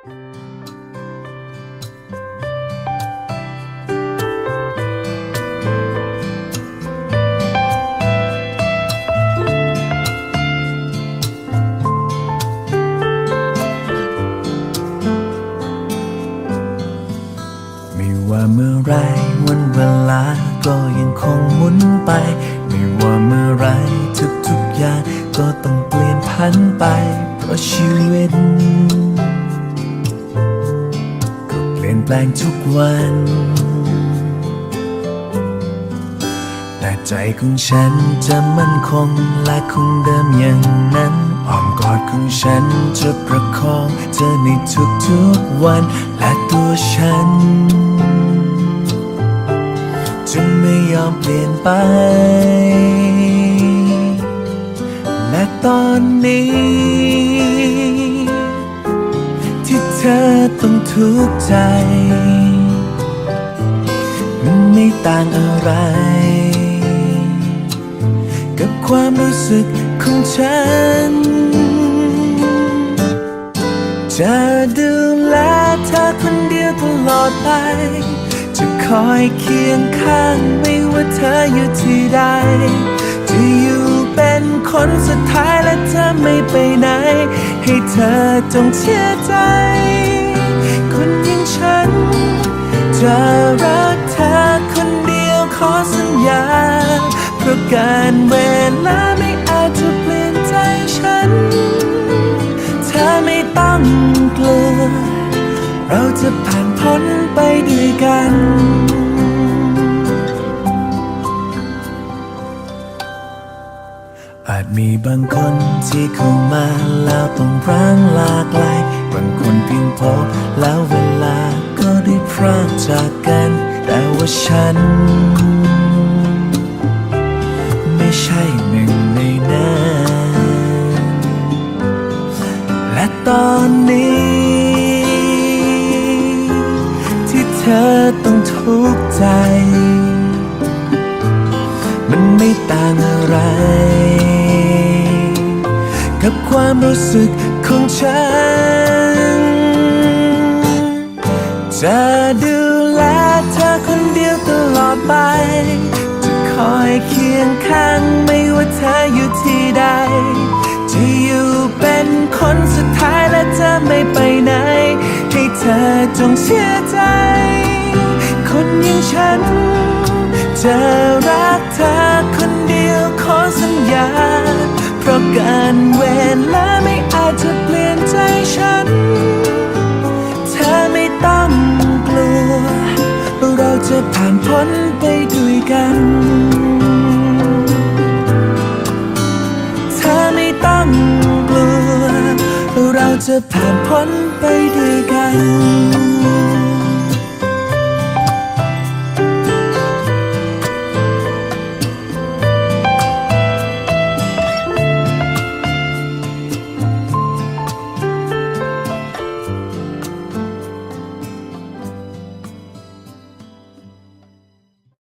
ไม่ว่าเมื่อไรวันเวลาก็ยังคงหมุนไป ไม่ว่าเมื่อไรทุกๆอย่างก็ต้องเปลี่ยนพันไป เพราะชีวิต ลี่ยนแปลงทุกวัน แต่ใจของฉันจะมั่นคงและคงเดิมอย่างนั้นอ้อมกอดของฉันจะประคองเธอในทุกๆวันและตัวฉัน จะไม่ยอมเปลี่ยนไป และตอนนี้ เธอต้องทุกข์ใจ มันไม่ต่างอะไร กับความรู้สึกของฉัน จะดูแลเธอคนเดียวตลอดไป จะคอยเคียงข้างไม่ว่าเธออยู่ที่ใด จะอยู่เป็นคนสุดท้ายและเธอไม่ไปไหน เธอจงเชื่อใจ คนอย่างฉัน จะรักเธอคนเดียวขอสัญญา เพราะการเวลาไม่อาจจะเปลี่ยนใจฉัน เธอไม่ต้องกลัว เราจะผ่านพ้นไปด้วยกัน อาจมีบางคนที่เข้ามาแล้วต้องร้างหลากหลายบางคนเพียงพอแล้วเวลาก็ได้พรากจากกัน แต่ว่าฉัน ไม่ใช่หนึ่งในนั้นและตอนนี้ ที่เธอต้องทุกข์ใจ มันไม่ต่างอะไร กับความรู้สึกของฉัน จะดูแลเธอคนเดียวตลอดไป จะคอยเคียงข้างไม่ว่าเธออยู่ที่ใด จะอยู่เป็นคนสุดท้ายและจะไม่ไปไหน ให้เธอจงเชื่อใจ คนอย่างฉัน จะรักเธอคนเดียวขอสัญญา เพราะการเวลาไม่อาจจะเปลี่ยนใจฉัน เธอไม่ต้องกลัว เราจะผ่านพ้นไปด้วยกัน เธอไม่ต้องกลัว เราจะผ่านพ้นไปด้วยกัน